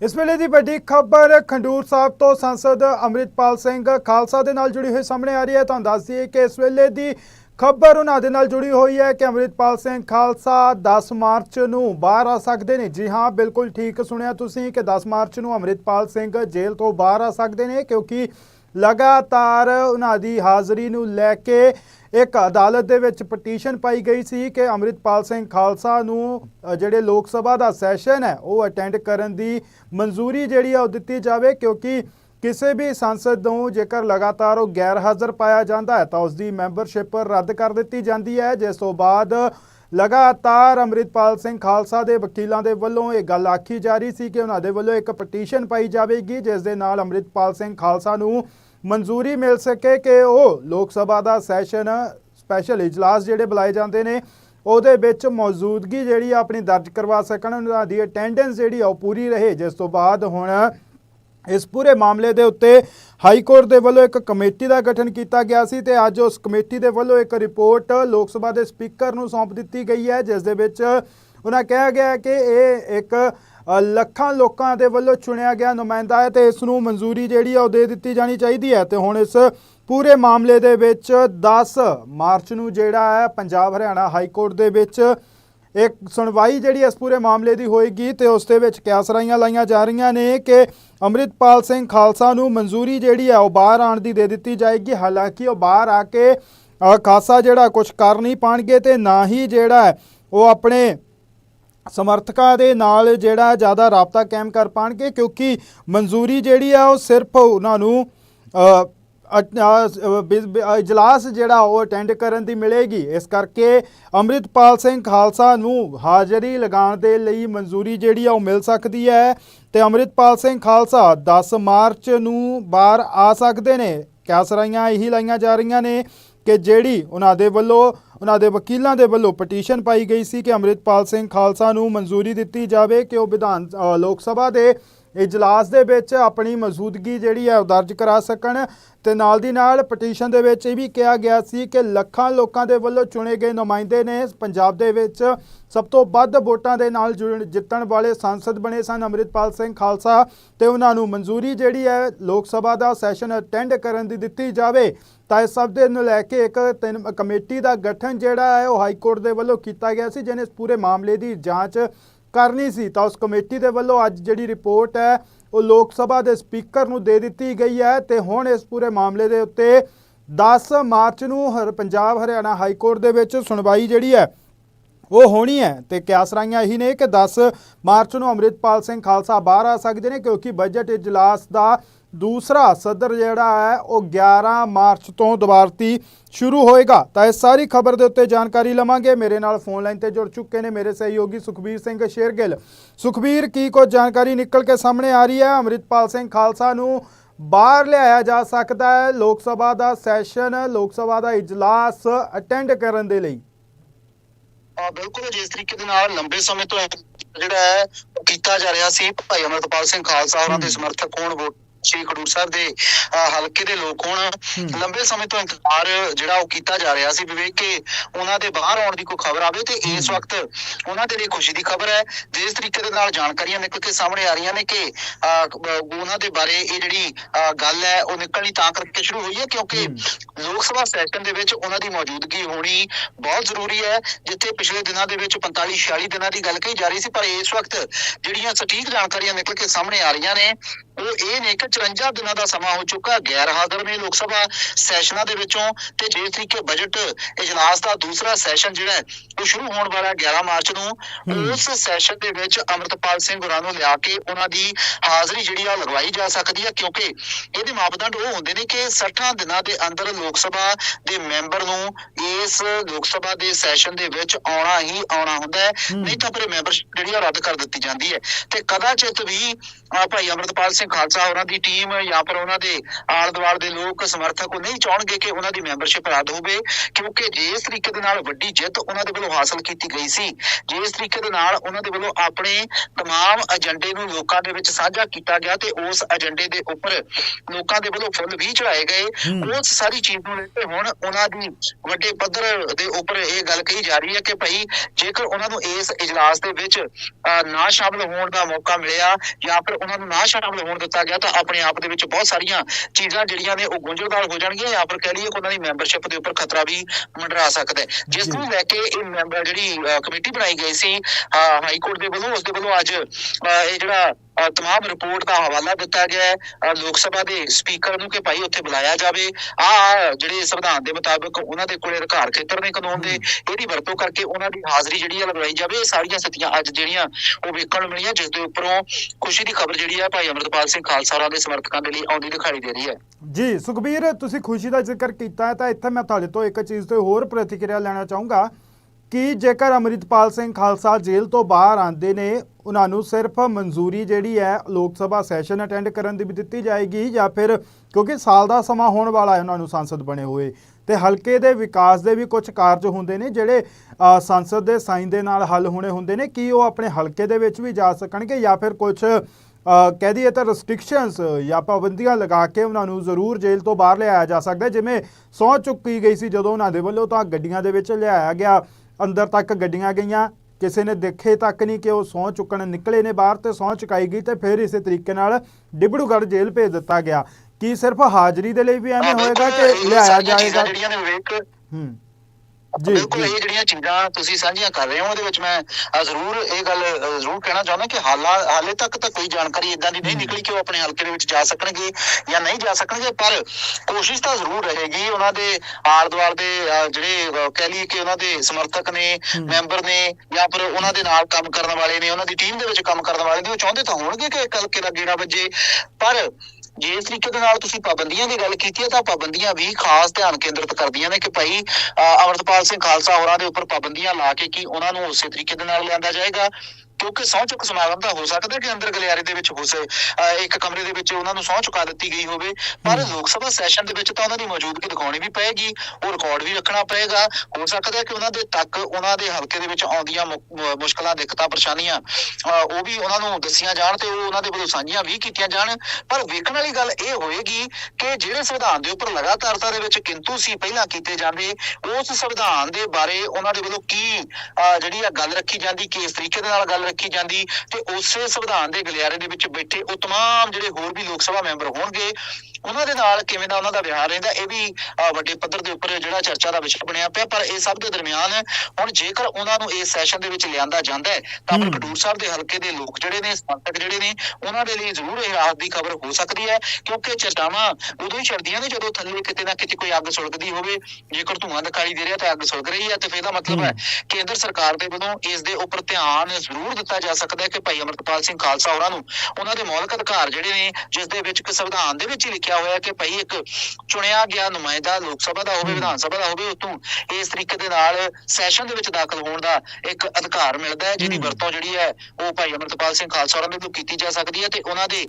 ਇਸ ਵੇਲੇ ਦੀ ਵੱਡੀ ਖਬਰ, ਖੰਡੂਰ ਸਾਹਿਬ ਤੋਂ ਸੰਸਦ ਅੰਮ੍ਰਿਤਪਾਲ ਸਿੰਘ ਖਾਲਸਾ ਦੇ ਨਾਲ ਜੁੜੀ ਹੋਈ ਸਾਹਮਣੇ ਆ ਰਹੀ ਹੈ। ਤੁਹਾਨੂੰ ਦੱਸ ਦਈਏ ਕਿ ਇਸ ਵੇਲੇ ਦੀ ਖਬਰ ਉਹਨਾਂ ਦੇ ਨਾਲ ਜੁੜੀ ਹੋਈ ਹੈ ਕਿ ਅੰਮ੍ਰਿਤਪਾਲ ਸਿੰਘ ਖਾਲਸਾ 10 ਮਾਰਚ ਨੂੰ ਬਾਹਰ ਆ ਸਕਦੇ ਨੇ। ਜੀ ਹਾਂ, ਬਿਲਕੁਲ ਠੀਕ ਸੁਣਿਆ ਤੁਸੀਂ ਕਿ 10 ਮਾਰਚ ਨੂੰ ਅੰਮ੍ਰਿਤਪਾਲ ਸਿੰਘ ਜੇਲ੍ਹ ਤੋਂ ਬਾਹਰ ਆ ਸਕਦੇ ਨੇ, ਕਿਉਂਕਿ ਲਗਾਤਾਰ ਉਹਨਾਂ ਦੀ ਹਾਜ਼ਰੀ ਨੂੰ ਲੈ ਕੇ ਇੱਕ ਅਦਾਲਤ ਦੇ ਵਿੱਚ ਪਟੀਸ਼ਨ ਪਾਈ ਗਈ ਸੀ ਕਿ ਅੰਮ੍ਰਿਤਪਾਲ ਸਿੰਘ ਖਾਲਸਾ ਨੂੰ ਜਿਹੜੇ ਲੋਕ ਸਭਾ ਦਾ ਸੈਸ਼ਨ ਹੈ, ਉਹ ਅਟੈਂਡ ਕਰਨ ਦੀ ਮਨਜ਼ੂਰੀ ਜਿਹੜੀ ਆ ਉਹ ਦਿੱਤੀ ਜਾਵੇ, ਕਿਉਂਕਿ ਕਿਸੇ ਵੀ ਸੰਸਦ ਨੂੰ ਜੇਕਰ ਲਗਾਤਾਰ ਉਹ ਗੈਰ ਹਾਜ਼ਰ ਪਾਇਆ ਜਾਂਦਾ ਹੈ, ਤਾਂ ਉਸ ਦੀ ਮੈਂਬਰਸ਼ਿਪ ਰੱਦ ਕਰ ਦਿੱਤੀ ਜਾਂਦੀ ਹੈ, ਜਿਸ ਤੋਂ ਬਾਅਦ ਲਗਾਤਾਰ ਅੰਮ੍ਰਿਤਪਾਲ ਸਿੰਘ ਖਾਲਸਾ ਦੇ ਵਕੀਲਾਂ ਦੇ ਵੱਲੋਂ ਇਹ ਗੱਲ ਆਖੀ ਜਾ ਰਹੀ ਸੀ ਕਿ ਉਹਨਾਂ ਦੇ ਵੱਲੋਂ ਇੱਕ ਪਟੀਸ਼ਨ ਪਾਈ ਜਾਵੇਗੀ, ਜਿਸ ਦੇ ਨਾਲ ਅੰਮ੍ਰਿਤਪਾਲ ਸਿੰਘ ਖਾਲਸਾ ਨੂੰ ਮਨਜ਼ੂਰੀ ਮਿਲ ਸਕੇ ਕਿ ਉਹ ਲੋਕ ਸਭਾ ਦਾ ਸੈਸ਼ਨ, ਸਪੈਸ਼ਲ ਇਜਲਾਸ ਜਿਹੜੇ ਬੁਲਾਏ ਜਾਂਦੇ ਨੇ, ਉਹਦੇ ਵਿੱਚ ਮੌਜੂਦਗੀ ਜਿਹੜੀ ਆ ਆਪਣੀ ਦਰਜ ਕਰਵਾ ਸਕਣ, ਉਹਨਾਂ ਦੀ ਅਟੈਂਡੈਂਸ ਜਿਹੜੀ ਆ ਉਹ ਪੂਰੀ ਰਹੇ, ਜਿਸ ਤੋਂ ਬਾਅਦ ਹੁਣ ਇਸ ਪੂਰੇ ਮਾਮਲੇ ਦੇ ਉੱਤੇ ਹਾਈ ਕੋਰਟ ਦੇ ਵੱਲੋਂ ਇੱਕ ਕਮੇਟੀ ਦਾ ਗਠਨ ਕੀਤਾ ਗਿਆ ਸੀ ਤੇ ਅੱਜ ਉਸ ਕਮੇਟੀ ਦੇ ਵੱਲੋਂ ਇੱਕ ਰਿਪੋਰਟ ਲੋਕ ਸਭਾ ਦੇ ਸਪੀਕਰ ਨੂੰ ਸੌਂਪ ਦਿੱਤੀ ਗਈ ਹੈ, ਜਿਸ ਦੇ ਵਿੱਚ ਉਹਨਾਂ ਕਿਹਾ ਗਿਆ ਕਿ ਇਹ ਇੱਕ ਲੱਖਾਂ ਲੋਕਾਂ ਦੇ ਵੱਲੋਂ ਚੁਣਿਆ ਗਿਆ ਨੁਮਾਇੰਦਾ ਹੈ ਤੇ ਇਸ ਨੂੰ ਮਨਜ਼ੂਰੀ ਜਿਹੜੀ ਆ ਉਹ ਦੇ ਦਿੱਤੀ ਜਾਣੀ ਚਾਹੀਦੀ ਹੈ ਤੇ ਹੁਣ ਇਸ ਪੂਰੇ ਮਾਮਲੇ ਦੇ ਵਿੱਚ 10 ਮਾਰਚ ਨੂੰ ਜਿਹੜਾ ਹੈ ਪੰਜਾਬ ਹਰਿਆਣਾ ਹਾਈ ਕੋਰਟ ਦੇ ਵਿੱਚ ਇੱਕ ਸੁਣਵਾਈ ਜਿਹੜੀ ਇਸ ਪੂਰੇ ਮਾਮਲੇ ਦੀ ਹੋਏਗੀ ਤੇ ਉਸ ਦੇ ਵਿੱਚ ਕਿਆਸਰਾਈਆਂ ਲਾਈਆਂ ਜਾ ਰਹੀਆਂ ਨੇ ਕਿ ਅੰਮ੍ਰਿਤਪਾਲ ਸਿੰਘ ਖਾਲਸਾ ਨੂੰ ਮਨਜ਼ੂਰੀ ਜਿਹੜੀ ਹੈ ਉਹ ਬਾਹਰ ਆਉਣ ਦੀ ਦੇ ਦਿੱਤੀ ਜਾਏਗੀ। ਹਾਲਾਂਕਿ ਉਹ ਬਾਹਰ ਆ ਕੇ ਅ, ਖਾਸਾ ਜਿਹੜਾ ਕੁਝ ਕਰ ਨਹੀਂ ਪਾਣਗੇ ਤੇ ਨਾ ਹੀ ਜਿਹੜਾ ਉਹ ਆਪਣੇ ਸਮਰਥਕਾਂ ਦੇ ਨਾਲ ਜਿਹੜਾ ਜ਼ਿਆਦਾ ਰਾਬਤਾ ਕਾਇਮ ਕਰ ਪਾਣਗੇ ਕਿਉਂਕਿ ਮਨਜ਼ੂਰੀ ਜਿਹੜੀ ਆ ਉਹ ਸਿਰਫ ਉਹਨਾਂ ਨੂੰ ਇਜਲਾਸ ਜਿਹੜਾ ਉਹ ਅਟੈਂਡ ਕਰਨ ਦੀ ਮਿਲੇਗੀ। ਇਸ ਕਰਕੇ ਅੰਮ੍ਰਿਤਪਾਲ ਸਿੰਘ ਖਾਲਸਾ ਨੂੰ ਹਾਜ਼ਰੀ ਲਗਾਉਣ ਦੇ ਲਈ ਮਨਜ਼ੂਰੀ ਜਿਹੜੀ ਆ ਉਹ ਮਿਲ ਸਕਦੀ ਹੈ ਤੇ ਅੰਮ੍ਰਿਤਪਾਲ ਸਿੰਘ ਖਾਲਸਾ 10 ਮਾਰਚ ਨੂੰ ਬਾਹਰ ਆ ਸਕਦੇ ਨੇ। ਕੈਸਰਾਈਆਂ ਇਹੀ ਲਾਈਆਂ ਜਾ ਰਹੀਆਂ ਨੇ ਕਿ ਜਿਹੜੀ ਉਹਨਾਂ ਦੇ ਵੱਲੋਂ, ਉਹਨਾਂ ਦੇ ਵਕੀਲਾਂ ਦੇ ਵੱਲੋਂ ਪਟੀਸ਼ਨ ਪਾਈ ਗਈ ਸੀ ਕਿ ਅੰਮ੍ਰਿਤਪਾਲ ਸਿੰਘ ਖਾਲਸਾ ਨੂੰ ਮਨਜ਼ੂਰੀ ਦਿੱਤੀ ਜਾਵੇ ਕਿ ਉਹ ਵਿਧਾਨ ਲੋਕ ਸਭਾ ਦੇ ਇਜਲਾਸ ਦੇ ਵਿੱਚ ਆਪਣੀ ਮੌਜੂਦਗੀ ਜਿਹੜੀ ਹੈ ਉਹ ਦਰਜ ਕਰਾ ਸਕਣ ਤੇ ਨਾਲ ਦੀ ਨਾਲ ਪਟੀਸ਼ਨ ਦੇ ਵਿੱਚ ਇਹ ਵੀ ਕਿਹਾ ਗਿਆ ਸੀ ਕਿ ਲੱਖਾਂ ਲੋਕਾਂ ਦੇ ਵੱਲੋਂ ਚੁਣੇ ਗਏ ਨੁਮਾਇੰਦੇ ਨੇ ਪੰਜਾਬ ਦੇ ਵਿੱਚ ਸਭ ਤੋਂ ਵੱਧ ਵੋਟਾਂ ਦੇ ਨਾਲ ਜੁੜ- ਜਿੱਤਣ ਵਾਲੇ ਸੰਸਦ ਬਣੇ ਸਨ ਅੰਮ੍ਰਿਤਪਾਲ ਸਿੰਘ ਖਾਲਸਾ ਤੇ ਉਹਨਾਂ ਨੂੰ ਮਨਜ਼ੂਰੀ ਜਿਹੜੀ ਹੈ ਲੋਕ ਸਭਾ ਦਾ ਸੈਸ਼ਨ ਅਟੈਂਡ ਕਰਨ ਦੀ ਦਿੱਤੀ ਜਾਵੇ। ਤਾਂ ਇਸ ਸਭ ਦੇ ਨੂੰ ਲੈ ਕੇ ਇੱਕ ਤਿੰਨ ਕਮੇਟੀ ਦਾ ਗਠਨ ਜਿਹੜਾ ਹੈ ਉਹ ਹਾਈ ਕੋਰਟ ਦੇ ਵੱਲੋਂ ਕੀਤਾ ਗਿਆ ਸੀ, ਜਿਹਨੇ ਇਸ ਪੂਰੇ ਮਾਮਲੇ ਦੀ ਜਾਂਚ ਕਰਨੀ ਸੀ, ਤਾਂ ਉਸ ਕਮੇਟੀ ਦੇ ਵੱਲੋਂ ਅੱਜ ਜਿਹੜੀ ਰਿਪੋਰਟ ਹੈ, ਉਹ ਲੋਕ ਸਭਾ ਦੇ ਸਪੀਕਰ ਨੂੰ ਦੇ ਦਿੱਤੀ ਗਈ ਹੈ ਤੇ ਹੁਣ ਇਸ ਪੂਰੇ ਮਾਮਲੇ ਦੇ ਉੱਤੇ 10 ਮਾਰਚ ਨੂੰ ਹਰ, ਪੰਜਾਬ, ਹਰਿਆਣਾ ਹਾਈ ਕੋਰਟ ਦੇ ਵਿੱਚ ਸੁਣਵਾਈ ਜਿਹੜੀ ਹੈ, ਉਹ ਹੋਣੀ ਹੈ ਤੇ ਕਿਆਸਰਾਈਆਂ ਇਹੀ ਨੇ ਕਿ 10 ਮਾਰਚ ਨੂੰ ਅੰਮ੍ਰਿਤਪਾਲ ਸਿੰਘ ਖਾਲਸਾ ਬਾਹਰ ਆ ਸਕਦੇ ਨੇ ਕਿਉਂਕਿ ਬਜਟ ਇਜਲਾਸ ਦਾ ਦੂਸਰਾ ਸਦਰ ਜਿਹੜਾ ਹੈ ਉਹ 11 ਮਾਰਚ ਤੋਂ ਦੁਬਾਰਤੀ ਸ਼ੁਰੂ ਹੋਏਗਾ। ਤਾਂ ਇਸ ਸਾਰੀ ਖਬਰ ਦੇ ਉੱਤੇ ਜਾਣਕਾਰੀ ਲਵਾਂਗੇ। ਮੇਰੇ ਨਾਲ ਫੋਨ ਲਾਈਨ ਤੇ ਜੁੜ ਚੁੱਕੇ ਨੇ ਮੇਰੇ ਸਹਿਯੋਗੀ ਸੁਖਬੀਰ ਸਿੰਘ ਸ਼ੇਰਗਿੱਲ। ਸੁਖਬੀਰ ਕੀ ਕੁਝ ਜਾਣਕਾਰੀ ਨਿਕਲ ਕੇ ਸਾਹਮਣੇ ਆ ਰਹੀ ਹੈ? ਅੰਮ੍ਰਿਤਪਾਲ ਸਿੰਘ ਖਾਲਸਾ ਨੂੰ ਬਾਹਰ ਲਿਆਇਆ ਜਾ ਸਕਦਾ ਹੈ ਲੋਕ ਸਭਾ ਦਾ ਸੈਸ਼ਨ ਲੋਕ ਸਭਾ ਦਾ ਇਜਲਾਸ ਅਟੈਂਡ ਕਰਨ ਦੇ ਲਈ। ਆ ਬਿਲਕੁਲ ਜਿਸ ਤਰੀਕੇ ਦੇ ਨਾਲ ਲੰਬੇ ਸਮੇਂ ਤੋਂ ਜਿਹੜਾ ਹੈ ਕੀਤਾ ਜਾ ਰਿਹਾ ਸੀ। ਭਾਈ ਅਮਰਤਪਾਲ ਸਿੰਘ ਖਾਲਸਾ ਉਹਨਾਂ ਦੇ। ਸਮਰਥਕ ਹੋਣ ਵੋਟ ਸ਼੍ਰੀ ਖਡੂਰ ਸਾਹਿਬ ਦੇ ਹਲਕੇ ਦੇ ਲੋਕ ਹੋਣ। ਲੰਬੇ ਸਮੇਂ ਤੋਂ ਇੰਤਜ਼ਾਰ ਜਿਹੜਾ ਉਹ ਕੀਤਾ ਜਾ ਰਿਹਾ ਸੀ ਵਿਵੇਕ ਕਿ ਉਹਨਾਂ ਦੇ ਬਾਹਰ ਆਉਣ ਦੀ ਕੋਈ ਖਬਰ ਆਵੇ ਤੇ ਇਸ। ਵਕਤ ਉਹਨਾਂ ਦੇ ਲਈ ਖੁਸ਼ੀ ਦੀ ਖਬਰ ਹੈ ਜਿਸ ਤਰੀਕੇ ਦੇ ਨਾਲ ਜਾਣਕਾਰੀਆਂ ਨਿਕਲ ਕੇ ਸਾਹਮਣੇ ਆ ਰਹੀਆਂ ਨੇ ਕਿ ਉਹਨਾਂ ਦੇ ਬਾਰੇ ਇਹ ਜਿਹੜੀ ਗੱਲ ਹੈ ਉਹ ਨਿਕਲਣੀ ਤਾਂ ਕਰਕੇ ਸ਼ੁਰੂ ਹੋਈ ਹੈ ਕਿਉਂਕਿ। ਲੋਕ ਸਭਾ ਸੈਸ਼ਨ ਦੇ ਵਿੱਚ ਉਹਨਾਂ ਦੀ ਮੌਜੂਦਗੀ ਹੋਣੀ ਬਹੁਤ ਜ਼ਰੂਰੀ ਹੈ ਜਿੱਥੇ ਪਿਛਲੇ ਦਿਨਾਂ ਦੇ ਵਿੱਚ 45 46 ਦਿਨਾਂ ਦੀ ਗੱਲ ਕਹੀ ਜਾ ਰਹੀ ਸੀ ਪਰ ਇਸ ਵਕਤ ਜਿਹੜੀਆਂ ਸਟੀਕ ਜਾਣਕਾਰੀਆਂ ਨਿਕਲ ਕੇ ਸਾਹਮਣੇ ਆ ਰਹੀਆਂ ਨੇ ਉਹ ਇਹ ਨੇ ਕਿ 54 ਦਿਨਾਂ ਦਾ ਸਮਾਂ ਹੋ ਚੁੱਕਾ ਗੈਰ ਹਾਜ਼ਰ ਨੇ ਲੋਕ ਸਭਾ ਸੈਸ਼ਨਾਂ ਦੇ ਵਿੱਚੋਂ ਤੇ ਜਿਸ ਤਰੀਕੇ ਬਜਟ ਇਜਲਾਸ ਦਾ ਦੂਸਰਾ ਸੈਸ਼ਨ ਜਿਹੜਾ ਹੈ ਉਹ ਸ਼ੁਰੂ ਹੋਣ ਵਾਲਾ 11 ਮਾਰਚ ਨੂੰ। ਉਸ ਸੈਸ਼ਨ ਦੇ ਵਿੱਚ ਅਮਰਤਪਾਲ ਸਿੰਘ ਹੋਰਾਂ ਨੂੰ ਲਿਆ ਕੇ ਉਹਨਾਂ ਦੀ ਹਾਜ਼ਰੀ ਜਿਹੜੀ ਆ ਲਗਵਾਈ ਜਾ ਸਕਦੀ ਹੈ ਕਿਉਂਕਿ ਇਹਦੇ ਮਾਪਦੰਡ ਉਹ ਹੁੰਦੇ ਨੇ ਕਿ 60 ਦਿਨਾਂ ਦੇ ਅੰਦਰ ਲੋਕ ਸਭਾ ਦੇ ਮੈਂਬਰ ਨੂੰ ਇਸ ਲੋਕ ਸਭਾ ਦੇ ਸੈਸ਼ਨ ਦੇ ਵਿੱਚ ਆਉਣਾ ਹੀ ਆਉਣਾ ਹੁੰਦਾ ਹੈ। ਨਹੀਂ ਤਾਂ ਫਿਰ ਮੈਂਬਰਸ਼ਿਪ ਜਿਹੜੀ ਆ ਰੱਦ ਕਰ ਦਿੱਤੀ ਜਾਂਦੀ ਹੈ ਤੇ ਕਦਾਚਿਤ ਵੀ ਭਾਈ ਅਮਰਤਪਾਲ ਸਿੰਘ ਖਾਲਸਾ ਹੋਰਾਂ ਦੀ ਟੀਮ ਜਾਂ ਫਿਰ ਉਹਨਾਂ ਦੇ ਆਲੇ ਦੁਆਲੇ ਦੇ ਲੋਕ ਸਮਰਥਕ ਉਹ ਨਹੀਂ ਚਾਹਣਗੇ ਕਿ ਉਹਨਾਂ ਦੀ ਮੈਂਬਰਸ਼ਿਪ ਰੱਦ ਹੋਵੇ ਕਿਉਂਕਿ ਜੇ ਇਸ ਤਰੀਕੇ ਦੇ ਨਾਲ ਵੱਡੀ ਜਿੱਤ ਉਹਨਾਂ ਦੇ ਵੱਲੋਂ ਹਾਸਲ ਕੀਤੀ ਗਈ ਸੀ ਜੇ ਇਸ ਤਰੀਕੇ ਦੇ ਨਾਲ ਉਹਨਾਂ ਦੇ ਵੱਲੋਂ ਆਪਣੇ ਤਮਾਮ ਏਜੰਡੇ ਨੂੰ ਲੋਕਾਂ ਦੇ ਵਿੱਚ ਸਾਂਝਾ ਕੀਤਾ ਗਿਆ ਤੇ ਉਸ ਏਜੰਡੇ ਦੇ ਉੱਪਰ ਲੋਕਾਂ ਦੇ ਵੱਲੋਂ ਫੁੱਲ ਵੀ ਚੜਾਏ ਗਏ। ਉਸ ਸਾਰੀ ਚੀਜ਼ ਨੂੰ ਲੈ ਕੇ ਹੁਣ ਉਹਨਾਂ ਦੀ ਵੱਡੇ ਪੱਧਰ ਦੇ ਉੱਪਰ ਇਹ ਗੱਲ ਕਹੀ ਜਾ ਰਹੀ ਹੈ ਕਿ ਭਾਈ ਜੇਕਰ ਉਹਨਾਂ ਨੂੰ ਇਸ ਇਜਲਾਸ ਦੇ ਵਿੱਚ ਨਾ ਸ਼ਾਮਲ ਹੋਣ ਦਾ ਮੌਕਾ ਮਿਲਿਆ ਜਾਂ ਫਿਰ ਉਹਨਾਂ ਨੂੰ ਨਾ ਸ਼ਾਮਲ ਹੋਣ ਦਿੱਤਾ ਗਿਆ ਤਾਂ ਆਪਣੇ ਆਪ ਦੇ ਵਿੱਚ ਬਹੁਤ ਸਾਰੀਆਂ ਚੀਜ਼ਾਂ ਜਿਹੜੀਆਂ ਨੇ ਉਹ ਗੁੰਝਲਦਾਰ ਹੋ ਜਾਣਗੀਆਂ ਜਾਂ ਫਿਰ ਕਹਿ ਲਈਏ ਕਿ ਉਹਨਾਂ ਦੀ ਮੈਂਬਰਸ਼ਿਪ ਦੇ ਉੱਪਰ ਖਤਰਾ ਵੀ ਮੰਡਰਾ ਸਕਦਾ ਹੈ ਜਿਸ। ਨੂੰ ਲੈ ਕੇ ਇਹ ਮੈਂਬਰ ਜਿਹੜੀ ਕਮੇਟੀ ਬਣਾਈ ਗਈ ਸੀ ਹਾਈ ਕੋਰਟ ਦੇ ਵੱਲੋਂ ਉਸ ਦੇ ਵੱਲੋਂ ਅੱਜ ਇਹ ਜਿਹੜਾ ਅਹ, ਤਮਾਮ ਰਿਪੋਰਟ ਦਾ ਹਵਾਲਾ ਦਿੱਤਾ ਗਿਆ ਹੈ। ਲੋਕ ਸਭਾ ਦੇ ਸਪੀਕਰ ਨੂੰ ਕਿ ਭਾਈ ਉੱਥੇ ਬੁਲਾਇਆ ਜਾਵੇ। ਆ ਜਿਹੜੇ ਸੰਵਿਧਾਨ ਦੇ ਮੁਤਾਬਕ ਉਹਨਾਂ ਦੇ ਕੋਲੇ ਅਧਿਕਾਰ ਖੇਤਰ ਨੇ ਕਾਨੂੰਨ ਦੇ ਇਹਦੀ ਵਰਤੋਂ ਕਰਕੇ ਉਹਨਾਂ ਦੀ ਹਾਜ਼ਰੀ ਜਿਹੜੀ ਹੈ ਲਗਵਾਈ ਜਾਵੇ। ਇਹ ਸਾਰੀਆਂ ਸਥਿਤੀਆਂ ਅੱਜ ਜਿਹੜੀਆਂ ਉਹ ਵੇਖਣ ਨੂੰ ਮਿਲੀਆਂ ਜਿਸ ਦੇ ਉੱਪਰੋਂ ਖੁਸ਼ੀ ਦੀ ਖਬਰ ਜਿਹੜੀ ਹੈ ਭਾਈ ਅਮਰਤਪਾਲ ਸਿੰਘ ਖਾਲਸਾ ਦੇ ਸਮਰਥਕਾਂ ਦੇ ਲਈ ਆਉਂਦੀ ਦਿਖਾਈ ਦੇ ਰਹੀ ਹੈ। ਜੀ ਸੁਖਬੀਰ ਤੁਸੀਂ ਖੁਸ਼ੀ ਦਾ ਜ਼ਿਕਰ ਕੀਤਾ ਹੈ ਤਾਂ ਇੱਥੇ ਮੈਂ ਤੁਹਾਡੇ ਤੋਂ ਇੱਕ ਚੀਜ਼ ਤੇ ਹੋਰ ਪ੍ਰਤੀਕਿਰਿਆ ਲੈਣਾ ਚਾਹੂੰਗਾ ਕਿ ਜੇਕਰ ਅਮਰਿਤਪਾਲ ਸਿੰਘ ਖਾਲਸਾ ਜੇਲ੍ਹ ਤੋਂ ਬਾਹਰ ਆਉਂਦੇ ਨੇ ਉਹਨਾਂ ਨੂੰ ਸਿਰਫ ਮਨਜ਼ੂਰੀ ਜਿਹੜੀ ਹੈ, ਲੋਕ ਸਭਾ ਸੈਸ਼ਨ ਅਟੈਂਡ ਕਰਨ ਦੀ ਵੀ ਦਿੱਤੀ ਜਾਏਗੀ ਜਾਂ ਫਿਰ ਕਿਉਂਕਿ ਸਾਲ ਦਾ ਸਮਾਂ ਹੋਣ ਵਾਲਾ ਹੈ, ਉਹਨਾਂ ਨੂੰ ਸੰਸਦ ਬਣੇ ਹੋਏ। ਤੇ ਹਲਕੇ ਦੇ ਵਿਕਾਸ ਦੇ ਵੀ ਕੁਝ ਕਾਰਜ ਹੁੰਦੇ ਨੇ, ਜਿਹੜੇ ਸੰਸਦ ਦੇ ਸਾਈਨ ਦੇ ਨਾਲ ਹੱਲ ਹੋਣੇ ਹੁੰਦੇ ਨੇ, ਕੀ ਉਹ ਆਪਣੇ ਹਲਕੇ ਦੇ ਵਿੱਚ ਵੀ ਜਾ ਸਕਣਗੇ ਜਾਂ ਫਿਰ ਕੁਝ ਕਹਿ ਦਈਏ ਤਾਂ ਰੈਸਟ੍ਰਿਕਸ਼ਨਸ ਜਾਂ ਪਾਬੰਦੀਆਂ ਲਗਾ ਕੇ ਉਹਨਾਂ ਨੂੰ ਜ਼ਰੂਰ ਜੇਲ੍ਹ ਤੋਂ ਬਾਹਰ ਲਿਆਇਆ ਜਾ ਸਕਦਾ ਜਿਵੇਂ ਸਹੁੰ ਚੁੱਕੀ ਗਈ ਸੀ ਜਦੋਂ ਉਹਨਾਂ ਦੇ ਵੱਲੋਂ ਤਾਂ ਗੱਡੀਆਂ ਦੇ ਵਿੱਚ ਲਿਆਇਆ ਗਿਆ, ਅੰਦਰ ਤੱਕ ਗੱਡੀਆਂ ਗਈਆਂ। ਕਿਸੇ ਨੇ ਦੇਖੇ ਤੱਕ ਨਹੀਂ ਕਿ ਉਹ ਸਹੁੰ ਚੁੱਕਣ ਨਿਕਲੇ ਨੇ ਬਾਹਰ ਤੇ ਸਹੁੰ ਚੁਕਾਈ ਗਈ ਤੇ ਫਿਰ ਇਸੇ ਤਰੀਕੇ ਨਾਲ ਡਿਬੜੂਗੜ੍ਹ ਜੇਲ੍ਹ ਭੇਜ ਦਿੱਤਾ ਗਿਆ। ਕੀ ਸਿਰਫ ਹਾਜ਼ਰੀ ਦੇ ਲਈ ਵੀ ਐਵੇਂ ਹੋਏਗਾ ਕਿ ਲਿਆਇਆ ਜਾਏਗਾ? ਜਿਹੜੀਆਂ ਵਿਵੇਕ ਹੂੰ। ਬਿਲਕੁਲ ਇਹ ਜਿਹੜੀਆਂ ਚੀਜ਼ਾਂ ਤੁਸੀਂ ਸਾਂਝੀਆਂ ਕਰ ਰਹੇ ਹੋ ਉਹਦੇ ਵਿੱਚ ਮੈਂ ਜ਼ਰੂਰ ਇਹ ਗੱਲ ਜ਼ਰੂਰ ਕਹਿਣਾ ਚਾਹੁੰਦਾ ਕਿ ਹਾਲਾ ਹਾਲੇ ਤੱਕ ਤਾਂ ਕੋਈ ਜਾਣਕਾਰੀ ਇਦਾਂ ਦੀ ਨਹੀਂ ਨਿਕਲੀ ਕਿ ਉਹ ਆਪਣੇ ਹਲਕੇ ਦੇ ਵਿੱਚ ਜਾ ਸਕਣਗੇ ਜਾਂ ਨਹੀਂ ਜਾ ਸਕਣਗੇ ਪਰ ਕੋਸ਼ਿਸ਼ ਤਾਂ ਜ਼ਰੂਰ ਰਹੇਗੀ। ਉਹਨਾਂ ਦੇ ਆਲ ਦੁਆਲ ਦੇ ਜਿਹੜੇ ਕਹਿ ਲਈਏ ਕਿ ਉਹਨਾਂ ਦੇ ਸਮਰਥਕ ਨੇ। ਮੈਂਬਰ ਨੇ ਜਾਂ ਫਿਰ ਉਹਨਾਂ ਦੇ ਨਾਲ ਕੰਮ ਕਰਨ ਵਾਲੇ ਨੇ ਉਹਨਾਂ ਦੀ ਟੀਮ ਦੇ ਵਿੱਚ ਕੰਮ ਕਰਨ ਵਾਲੇ ਨੇ ਉਹ ਚਾਹੁੰਦੇ ਤਾਂ ਹੋਣਗੇ ਕਿ ਇੱਕ ਹਲਕੇ ਦਾ ਗੇੜਾ ਵੱਜੇ। ਪਰ ਜੇ ਇਸ ਤਰੀਕੇ ਦੇ ਨਾਲ ਤੁਸੀਂ ਪਾਬੰਦੀਆਂ ਦੀ ਗੱਲ ਕੀਤੀ ਹੈ, ਤਾਂ ਪਾਬੰਦੀਆਂ ਵੀ ਖਾਸ ਧਿਆਨ ਕੇਂਦਰਿਤ ਕਰਦੀਆਂ ਨੇ ਕਿ ਭਾਈ, ਅਹ ਅਮਰਤਪਾਲ ਸਿੰਘ ਖਾਲਸਾ ਹੋਰਾਂ ਦੇ ਉੱਪਰ ਪਾਬੰਦੀਆਂ ਲਾ ਕੇ ਕੀ ਉਹਨਾਂ ਨੂੰ ਉਸੇ ਤਰੀਕੇ ਦੇ ਨਾਲ ਲਿਆਂਦਾ ਜਾਏਗਾ। ਕਿਉਂਕਿ ਸਹੁੰ ਚੁੱਕ ਸਮਾਗਮ ਤਾਂ ਹੋ ਸਕਦਾ ਕਿ ਅੰਦਰ ਗਲਿਆਰੇ ਦੇ ਵਿੱਚ ਹੋਸੇ ਇੱਕ ਕਮਰੇ ਦੇ ਵਿੱਚ ਉਹਨਾਂ ਨੂੰ ਸਹੁੰ ਚੁਕਾ ਦਿੱਤੀ ਗਈ ਹੋਵੇ ਪਰ ਲੋਕ ਸਭਾ ਸੈਸ਼ਨ ਦੇ ਵਿੱਚ ਤਾਂ ਉਹਨਾਂ ਦੀ ਮੌਜੂਦਗੀ ਦਿਖਾਉਣੀ ਵੀ ਪਏਗੀ ਉਹ ਰਿਕਾਰਡ ਵੀ ਰੱਖਣਾ ਪਏਗਾ। ਹੋ ਸਕਦਾ ਕਿ ਉਹਨਾਂ ਦੇ ਤੱਕ ਉਹਨਾਂ ਦੇ ਹਲਕੇ ਦੇ ਵਿੱਚ ਆਉਂਦੀਆਂ ਮੁਸ਼ਕਲਾਂ ਦਿੱਕਤਾਂ ਪਰੇਸ਼ਾਨੀਆਂ ਉਹ ਵੀ ਉਹਨਾਂ ਨੂੰ ਦੱਸੀਆਂ ਜਾਣ ਤੇ ਉਹ ਉਹਨਾਂ ਦੇ ਵੱਲੋਂ ਸਾਂਝੀਆਂ ਵੀ ਕੀਤੀਆਂ ਜਾਣ। ਪਰ ਵੇਖਣ ਵਾਲੀ ਗੱਲ ਇਹ ਹੋਏਗੀ ਕਿ ਜਿਹੜੇ ਸੰਵਿਧਾਨ ਦੇ ਉੱਪਰ ਲਗਾਤਾਰਤਾ ਦੇ ਵਿੱਚ ਕਿੰਤੂ ਸੀ ਪਹਿਲਾਂ ਕੀਤੇ ਜਾਂਦੇ ਉਸ ਸੰਵਿਧਾਨ ਦੇ ਬਾਰੇ ਉਹਨਾਂ ਦੇ ਵੱਲੋਂ ਕੀ ਜਿਹੜੀ ਆ ਗੱਲ ਰੱਖੀ ਜਾਂਦੀ ਕਿਸ ਤਰੀਕੇ ਦੇ ਨਾਲ ਗੱਲ ਰੱਖੀ ਜਾਂਦੀ ਤੇ ਉਸੇ ਸੰਵਿਧਾਨ ਦੇ ਗਲਿਆਰੇ ਦੇ ਵਿੱਚ ਬੈਠੇ ਉਹ तमाम ਜਿਹੜੇ ਹੋਰ ਵੀ ਲੋਕ ਸਭਾ ਮੈਂਬਰ ਹੋਣਗੇ ਉਹਨਾਂ ਦੇ ਨਾਲ ਕਿਵੇਂ ਦਾ ਉਹਨਾਂ ਦਾ ਵਿਹਾਰ ਰਹਿੰਦਾ ਇਹ ਵੀ ਵੱਡੇ ਪੱਧਰ ਦੇ ਉੱਪਰ ਜਿਹੜਾ ਚਰਚਾ ਦਾ ਵਿਸ਼ਾ ਬਣਿਆ ਪਿਆ ਪਰ ਇਹ ਸਭ ਦੇ ਦਰਮਿਆਨ ਹੁਣ ਜੇਕਰ ਉਹਨਾਂ ਨੂੰ ਇਸ ਸੈਸ਼ਨ ਦੇ ਵਿੱਚ ਲਿਆਂਦਾ ਜਾਂਦਾ ਹੈ ਤਾਂ ਹੂੰ। ਖਡੂਰ ਸਾਹਿਬ ਦੇ ਹਲਕੇ ਦੇ ਲੋਕ ਜਿਹੜੇ ਨੇ ਸਮਰਥਕ ਜਿਹੜੇ ਨੇ ਉਹਨਾਂ ਦੇ ਲਈ ਜ਼ਰੂਰ ਇਹ ਰਾਹਤ ਦੀ ਖਬਰ ਹੋ ਸਕਦੀ ਹੈ ਕਿਉਂਕਿ ਚਰਚਾਵਾਂ ਉਦੋਂ ਹੀ ਛੜਦੀਆਂ ਨੇ ਜਦੋਂ ਥੱਲੇ ਕਿਤੇ ਨਾ ਕਿਤੇ ਕੋਈ ਅੱਗ ਸੁਲਗਦੀ ਹੋਵੇ ਜੇਕਰ ਧੂੰਆਂ ਦਿਖਾਈ ਦੇ ਰਿਹਾ ਤਾਂ ਅੱਗ ਸੁਲਗ ਰਹੀ ਹੈ ਤੇ ਫਿਰ ਇਹਦਾ ਮਤਲਬ ਹੈ ਕੇਂਦਰ ਸਰਕਾਰ ਦੇ ਵੱਲੋਂ ਇਸ ਦੇ ਉੱਪਰ ਧਿਆਨ ਜ਼ਰੂਰ ਦਿੱਤਾ ਜਾ ਸਕਦਾ ਹੈ ਕਿ ਭਾਈ ਅਮਰਤਪਾਲ ਸਿੰਘ ਖਾਲਸਾ ਹੋਰਾਂ ਨੂੰ ਉਹਨਾਂ ਦੇ ਮੌਲਿਕ ਅਧਿਕਾਰ ਜਿਹੜੇ ਨੇ ਜਿਸ ਦੇ ਵਿੱਚ ਸੰਵਿਧਾਨ ਦੇ ਵਿੱਚ ਹੀ ਲਿਖਿਆ ਹੋਇਆ ਕਿ ਭਾਈ ਇੱਕ ਚੁਣਿਆ ਗਿਆ ਨੁਮਾਇੰਦਾ ਲੋਕ ਸਭਾ ਦਾ ਹੋਵੇ। ਵਿਧਾਨ ਸਭਾ ਦਾ ਹੋਵੇ ਉਤੋਂ ਇਸ ਤਰੀਕੇ ਨਾਲ ਸੈਸ਼ਨ ਦੇ ਵਿੱਚ ਦਾਖਲ ਹੋਣ ਦਾ ਇੱਕ ਅਧਿਕਾਰ ਮਿਲਦਾ ਹੈ ਜਿਹਦੀ। ਵਰਤੋਂ ਜਿਹੜੀ ਹੈ ਉਹ ਭਾਈ ਅਮਰਤਪਾਲ ਸਿੰਘ ਖਾਲਸਾ ਹੋਰਾਂ ਦੇ ਵੱਲੋਂ ਕੀਤੀ ਜਾ ਸਕਦੀ ਹੈ ਤੇ ਉਹਨਾਂ ਦੇ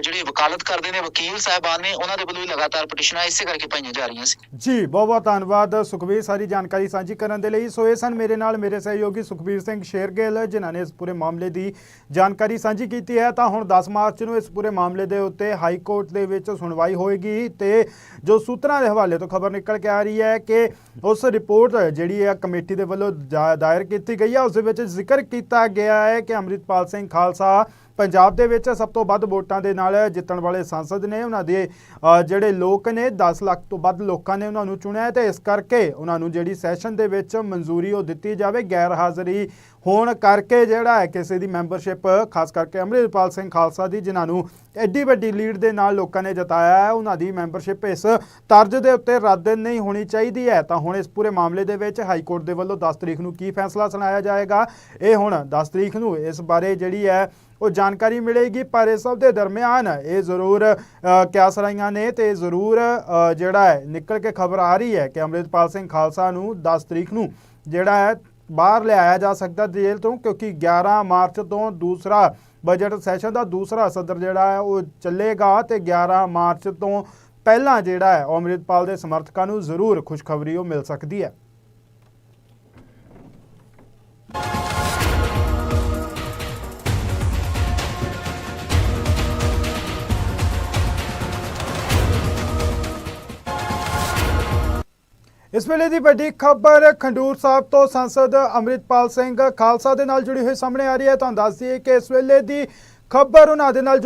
ਜਿਹੜੇ ਵਕਾਲਤ ਕਰਦੇ ਨੇ ਵਕੀਲ ਸਾਹਿਬਾਨ ਨੇ ਉਹਨਾਂ ਦੇ ਵੱਲੋਂ ਲਗਾਤਾਰ ਪਟੀਸ਼ਨਾਂ ਇਸੇ ਕਰਕੇ ਪਾਈਆਂ ਜਾ ਰਹੀਆਂ ਸੀ। ਜੀ ਬਹੁਤ ਬਹੁਤ ਧੰਨਵਾਦ ਸੁਖਬੀਰ ਸਾਰੀ ਜਾਣਕਾਰੀ ਸਾਂਝੀ ਕਰਨ ਦੇ ਲਈ। ਸੋ ਇਹ ਸਨ ਮੇਰੇ ਨਾਲ ਮੇਰੇ ਸਹਿਯੋਗੀ ਸੁਖਬੀਰ ਸਿੰਘ ਸ਼ੇਰਗਿੱਲ ਜਿਨ੍ਹਾਂ ਨੇ ਇਸ ਪੂਰੇ ਮਾਮਲੇ ਦੀ ਜਾਣਕਾਰੀ ਸਾਂਝੀ ਕੀਤੀ ਹੈ। ਤਾਂ ਹੁਣ 10 ਮਾਰਚ ਨੂੰ ਇਸ ਪੂਰੇ ਮਾਮਲੇ ਦੇ ਉੱਤੇ ਹਾਈ ਕੋਰਟ ਦੇ ਵਿੱਚ ਸੁਣਵਾਈ ਹੋਏਗੀ ਤੇ ਜੋ ਸੂਤਰਾਂ ਦੇ ਹਵਾਲੇ ਤੋਂ ਖਬਰ ਨਿਕਲ ਕੇ ਆ ਰਹੀ ਹੈ ਕਿ ਉਸ ਰਿਪੋਰਟ ਜਿਹੜੀ ਹੈ ਕਮੇਟੀ ਦੇ ਵੱਲੋਂ ਜਾ- ਦਾਇਰ ਕੀਤੀ ਗਈ ਹੈ ਉਸ ਦੇ ਵਿੱਚ ਜ਼ਿਕਰ ਕੀਤਾ ਗਿਆ ਹੈ ਕਿ ਅੰਮ੍ਰਿਤਪਾਲ ਸਿੰਘ ਖਾਲਸਾ ਪੰਜਾਬ ਦੇ ਵਿੱਚ ਸਭ ਤੋਂ ਵੱਧ ਵੋਟਾਂ ਦੇ ਨਾਲ ਜਿੱਤਣ ਵਾਲੇ ਸੰਸਦ ਨੇ। ਉਹਨਾਂ ਦੇ ਜਿਹੜੇ ਲੋਕ ਨੇ 10 ਲੱਖ ਤੋਂ ਵੱਧ ਲੋਕਾਂ ਨੇ ਉਹਨਾਂ ਨੂੰ ਚੁਣਿਆ ਹੈ ਤੇ ਇਸ ਕਰਕੇ ਉਹਨਾਂ ਨੂੰ ਜਿਹੜੀ ਸੈਸ਼ਨ ਦੇ ਵਿੱਚ ਮਨਜ਼ੂਰੀ ਉਹ ਦਿੱਤੀ ਜਾਵੇ। ਗੈਰ ਹਾਜ਼ਰੀ ਹੋਣ ਕਰਕੇ ਜਿਹੜਾ ਹੈ ਕਿਸੇ ਦੀ ਮੈਂਬਰਸ਼ਿਪ, ਖਾਸ ਕਰਕੇ ਅੰਮ੍ਰਿਤਪਾਲ ਸਿੰਘ ਖਾਲਸਾ ਦੀ ਜਿਨ੍ਹਾਂ ਨੂੰ ਐਡੀ ਵੱਡੀ ਲੀਡ ਦੇ ਨਾਲ ਲੋਕਾਂ ਨੇ ਜਤਾਇਆ ਹੈ, ਉਹਨਾਂ ਦੀ ਮੈਂਬਰਸ਼ਿਪ ਇਸ ਤਰਜ਼ ਦੇ ਉੱਤੇ ਰੱਦ ਨਹੀਂ ਹੋਣੀ ਚਾਹੀਦੀ ਹੈ। ਤਾਂ ਹੁਣ ਇਸ ਪੂਰੇ ਮਾਮਲੇ ਦੇ ਵਿੱਚ ਹਾਈ ਕੋਰਟ ਦੇ ਵੱਲੋਂ 10 ਤਰੀਕ ਨੂੰ ਕੀ ਫੈਸਲਾ ਸੁਣਾਇਆ ਜਾਏਗਾ? ਇਹ ਹੁਣ 10 ਤਰੀਕ ਨੂੰ ਇਸ ਬਾਰੇ ਜਿਹੜੀ ਹੈ ਉਹ ਜਾਣਕਾਰੀ ਮਿਲੇਗੀ, ਪਰ ਇਸ ਸਭ ਦੇ ਦਰਮਿਆਨ ਇਹ ਜ਼ਰੂਰ ਕਿਆਸ ਰਾਈਆਂ ਨੇ ਤੇ ਜ਼ਰੂਰ ਜਿਹੜਾ ਹੈ ਨਿਕਲ ਕੇ ਖਬਰ ਆ ਰਹੀ ਹੈ ਕਿ ਅੰਮ੍ਰਿਤਪਾਲ ਸਿੰਘ ਖਾਲਸਾ ਨੂੰ 10 ਤਰੀਕ ਨੂੰ ਜਿਹੜਾ ਹੈ ਬਾਹਰ ਲਿਆਇਆ ਜਾ ਸਕਦਾ ਜੇਲ੍ਹ ਤੋਂ, ਕਿਉਂਕਿ 11 ਮਾਰਚ ਤੋਂ ਦੂਸਰਾ ਬਜਟ ਸੈਸ਼ਨ ਦਾ ਦੂਸਰਾ ਸਦਰ ਜਿਹੜਾ ਹੈ, ਉਹ ਚੱਲੇਗਾ ਤੇ 11 ਮਾਰਚ ਤੋਂ ਪਹਿਲਾਂ ਜਿਹੜਾ ਹੈ, ਉਹ ਅੰਮ੍ਰਿਤਪਾਲ ਦੇ ਸਮਰਥਕਾਂ ਨੂੰ ਜ਼ਰੂਰ ਖੁਸ਼ਖਬਰੀ ਉਹ ਮਿਲ ਸਕਦੀ ਹੈ। ਇਸ ਵੇਲੇ ਦੀ ਵੱਡੀ ਖਬਰ, ਖੰਡੂਰ ਸਾਹਿਬ ਤੋਂ ਸੰਸਦ ਅੰਮ੍ਰਿਤਪਾਲ ਸਿੰਘ ਖਾਲਸਾ ਦੇ ਨਾਲ ਜੁੜੀ ਹੋਈ ਸਾਹਮਣੇ ਆ ਰਹੀ ਹੈ। ਤੁਹਾਨੂੰ ਦੱਸ ਦਈਏ ਕਿ ਇਸ ਵੇਲੇ ਦੀ ਖਬਰ ਉਹਨਾਂ ਦੇ ਨਾਲ